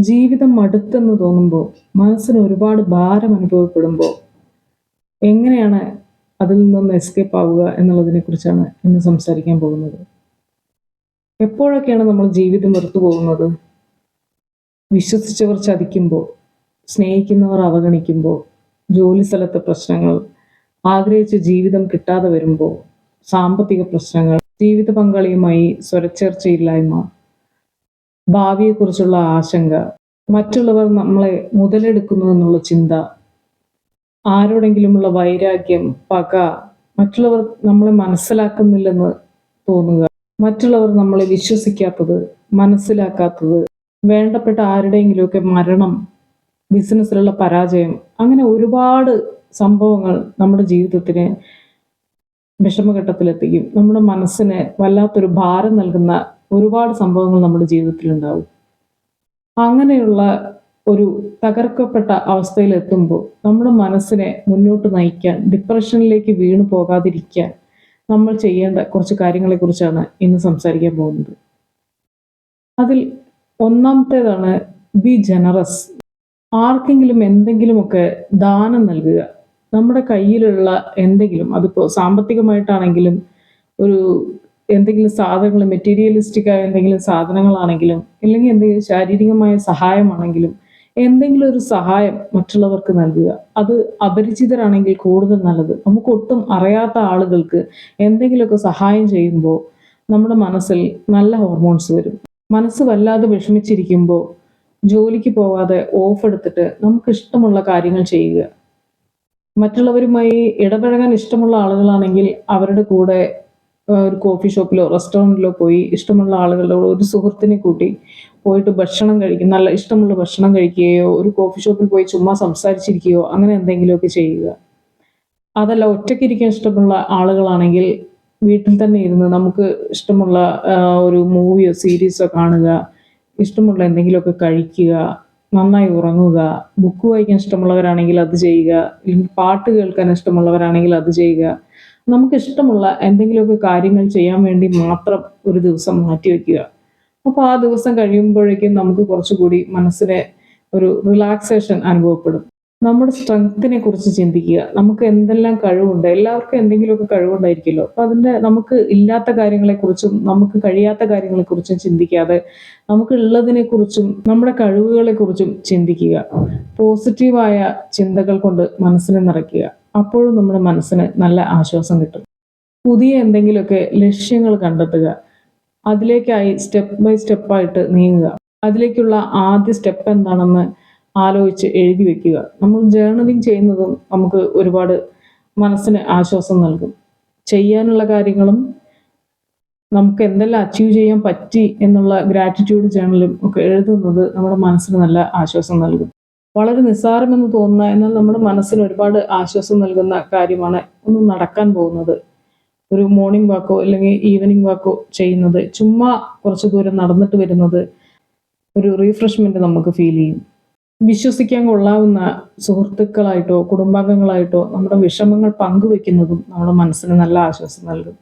ജീവിതം മടുത്തെന്ന് തോന്നുമ്പോൾ മനസ്സിന് ഒരുപാട് ഭാരം അനുഭവപ്പെടുമ്പോൾ എങ്ങനെയാണ് അതിൽ നിന്നൊന്ന് എസ്കേപ്പ് ആവുക എന്നുള്ളതിനെ കുറിച്ചാണ് ഇന്ന് സംസാരിക്കാൻ പോകുന്നത്. എപ്പോഴൊക്കെയാണ് നമ്മൾ ജീവിതം വെറുത്തു പോകുന്നത്? വിശ്വസിച്ചവർ ചതിക്കുമ്പോൾ സ്നേഹിക്കുന്നവർ അവഗണിക്കുമ്പോൾ ജോലി സ്ഥലത്തെ പ്രശ്നങ്ങൾ ആഗ്രഹിച്ച ജീവിതം കിട്ടാതെ വരുമ്പോൾ സാമ്പത്തിക പ്രശ്നങ്ങൾ ജീവിത പങ്കാളിയുമായി സ്വരച്ചേർച്ചയില്ലായ്മ ഭാവിയെക്കുറിച്ചുള്ള ആശങ്ക. മറ്റുള്ളവർ നമ്മളെ മുതലെടുക്കുന്നു എന്നുള്ള ചിന്ത. ആരോടെങ്കിലുമുള്ള വൈരാഗ്യം പക മറ്റുള്ളവർ നമ്മളെ മനസ്സിലാക്കുന്നില്ലെന്ന് തോന്നുക. മറ്റുള്ളവർ നമ്മളെ വിശ്വസിക്കാത്തത് മനസ്സിലാക്കാത്തത് വേണ്ടപ്പെട്ട ആരുടെയെങ്കിലുമൊക്കെ മരണം ബിസിനസ്സിലുള്ള പരാജയം അങ്ങനെ ഒരുപാട് സംഭവങ്ങൾ നമ്മുടെ ജീവിതത്തിന് വിഷമഘട്ടത്തിലെത്തിക്കും. നമ്മുടെ മനസ്സിന് വല്ലാത്തൊരു ഭാരം നൽകുന്ന ഒരുപാട് സംഭവങ്ങൾ നമ്മുടെ ജീവിതത്തിൽ ഉണ്ടാവും അങ്ങനെയുള്ള ഒരു തകർക്കപ്പെട്ട അവസ്ഥയിൽ എത്തുമ്പോൾ നമ്മുടെ മനസ്സിനെ മുന്നോട്ട് നയിക്കാൻ ഡിപ്രഷനിലേക്ക് വീണു പോകാതിരിക്കാൻ നമ്മൾ ചെയ്യേണ്ട കുറച്ച് കാര്യങ്ങളെക്കുറിച്ചാണ് ഇന്ന് സംസാരിക്കാൻ പോകുന്നത്. അതിൽ ഒന്നാമത്തേതാണ് ബി ജനറസ് ആർക്കെങ്കിലും എന്തെങ്കിലുമൊക്കെ ദാനം നൽകുക. നമ്മുടെ കയ്യിലുള്ള എന്തെങ്കിലും അതിപ്പോൾ സാമ്പത്തികമായിട്ടാണെങ്കിലും ഒരു എന്തെങ്കിലും സാധനങ്ങൾ മെറ്റീരിയലിസ്റ്റിക് ആയ എന്തെങ്കിലും സാധനങ്ങളാണെങ്കിലും അല്ലെങ്കിൽ എന്തെങ്കിലും ശാരീരികമായ സഹായമാണെങ്കിലും എന്തെങ്കിലും ഒരു സഹായം മറ്റുള്ളവർക്ക് നൽകുക. അത് അപരിചിതരാണെങ്കിൽ കൂടുതൽ നല്ലത്. നമുക്ക് ഒട്ടും അറിയാത്ത ആളുകൾക്ക് എന്തെങ്കിലുമൊക്കെ സഹായം ചെയ്യുമ്പോൾ നമ്മുടെ മനസ്സിൽ നല്ല ഹോർമോൺസ് വരും. മനസ്സ് വല്ലാതെ വിഷമിച്ചിരിക്കുമ്പോൾ ജോലിക്ക് പോവാതെ ഓഫ് എടുത്തിട്ട് നമുക്ക് ഇഷ്ടമുള്ള കാര്യങ്ങൾ ചെയ്യുക. മറ്റുള്ളവരുമായി ഇടപഴകാൻ ഇഷ്ടമുള്ള ആളുകളാണെങ്കിൽ അവരുടെ കൂടെ ഒരു കോഫി ഷോപ്പിലോ റെസ്റ്റോറന്റിലോ പോയി ഇഷ്ടമുള്ള ആളുകളോട് ഒരു സുഹൃത്തിനെ കൂട്ടി പോയിട്ട് ഭക്ഷണം കഴിക്കും. നല്ല ഇഷ്ടമുള്ള ഭക്ഷണം കഴിക്കുകയോ ഒരു കോഫി ഷോപ്പിൽ പോയി ചുമ്മാ സംസാരിച്ചിരിക്കുകയോ അങ്ങനെ എന്തെങ്കിലുമൊക്കെ ചെയ്യുക. അതല്ല ഒറ്റയ്ക്കിരിക്കാൻ ഇഷ്ടമുള്ള ആളുകളാണെങ്കിൽ വീട്ടിൽ തന്നെ ഇരുന്ന് നമുക്ക് ഇഷ്ടമുള്ള ഒരു മൂവിയോ സീരീസോ കാണുക ഇഷ്ടമുള്ള എന്തെങ്കിലുമൊക്കെ കഴിക്കുക നന്നായി ഉറങ്ങുക ബുക്ക് വായിക്കാൻ ഇഷ്ടമുള്ളവരാണെങ്കിൽ അത് ചെയ്യുക പാട്ട് കേൾക്കാൻ ഇഷ്ടമുള്ളവരാണെങ്കിൽ അത് ചെയ്യുക നമുക്ക് ഇഷ്ടമുള്ള എന്തെങ്കിലുമൊക്കെ കാര്യങ്ങൾ ചെയ്യാൻ വേണ്ടി മാത്രം ഒരു ദിവസം മാറ്റി വയ്ക്കുക അപ്പോൾ ആ ദിവസം കഴിയുമ്പോഴേക്കും നമുക്ക് കുറച്ചുകൂടി മനസ്സിനെ ഒരു റിലാക്സേഷൻ അനുഭവപ്പെടും. നമ്മുടെ സ്ട്രെങ്ത്തിനെ കുറിച്ച് ചിന്തിക്കുക. നമുക്ക് എന്തെല്ലാം കഴിവുണ്ട്? എല്ലാവർക്കും എന്തെങ്കിലുമൊക്കെ കഴിവുണ്ടായിരിക്കുമല്ലോ. അപ്പോൾ അതിന്റെ നമുക്ക് ഇല്ലാത്ത കാര്യങ്ങളെക്കുറിച്ചും നമുക്ക് കഴിയാത്ത കാര്യങ്ങളെക്കുറിച്ചും ചിന്തിക്കാതെ നമുക്ക് ഉള്ളതിനെക്കുറിച്ചും നമ്മുടെ കഴിവുകളെക്കുറിച്ചും ചിന്തിക്കുക. പോസിറ്റീവായ ചിന്തകൾ കൊണ്ട് മനസ്സിനെ നിറയ്ക്കുക. അപ്പോഴും നമ്മുടെ മനസ്സിന് നല്ല ആശ്വാസം കിട്ടും. പുതിയ എന്തെങ്കിലുമൊക്കെ ലക്ഷ്യങ്ങൾ കണ്ടെത്തുക. അതിലേക്കായി സ്റ്റെപ്പ് ബൈ സ്റ്റെപ്പായിട്ട് നീങ്ങുക. അതിലേക്കുള്ള ആദ്യ സ്റ്റെപ്പ് എന്താണെന്ന് ആലോചിച്ച് എഴുതി വെക്കുക. നമ്മൾ ജേർണലിങ് ചെയ്യുന്നതും നമുക്ക് ഒരുപാട് മനസ്സിന് ആശ്വാസം നൽകും. ചെയ്യാനുള്ള കാര്യങ്ങളും നമുക്ക് എന്തെല്ലാം അച്ചീവ് ചെയ്യാൻ പറ്റി എന്നുള്ള ഗ്രാറ്റിറ്റ്യൂഡ് ജേണലും ഒക്കെ എഴുതുന്നത് നമ്മുടെ മനസ്സിന് നല്ല ആശ്വാസം നൽകും. വളരെ നിസ്സാരമെന്ന് തോന്നുന്ന എന്നാൽ നമ്മുടെ മനസ്സിന് ഒരുപാട് ആശ്വാസം നൽകുന്ന കാര്യമാണ് ഒന്ന് നടക്കാൻ പോകുന്നത്. ഒരു മോർണിംഗ് വാക്കോ അല്ലെങ്കിൽ ഈവനിങ് വാക്കോ ചെയ്യുന്നത്. ചുമ്മാ കുറച്ച് ദൂരം നടന്നിട്ട് വരുന്നത് ഒരു റീഫ്രഷ്മെന്റ് നമുക്ക് ഫീൽ ചെയ്യും. വിശ്വസിക്കാൻ കൊള്ളാവുന്ന സുഹൃത്തുക്കളായിട്ടോ കുടുംബാംഗങ്ങളായിട്ടോ നമ്മുടെ വിഷമങ്ങൾ പങ്കുവെക്കുന്നതും നമ്മുടെ മനസ്സിന് നല്ല ആശ്വാസം നൽകും.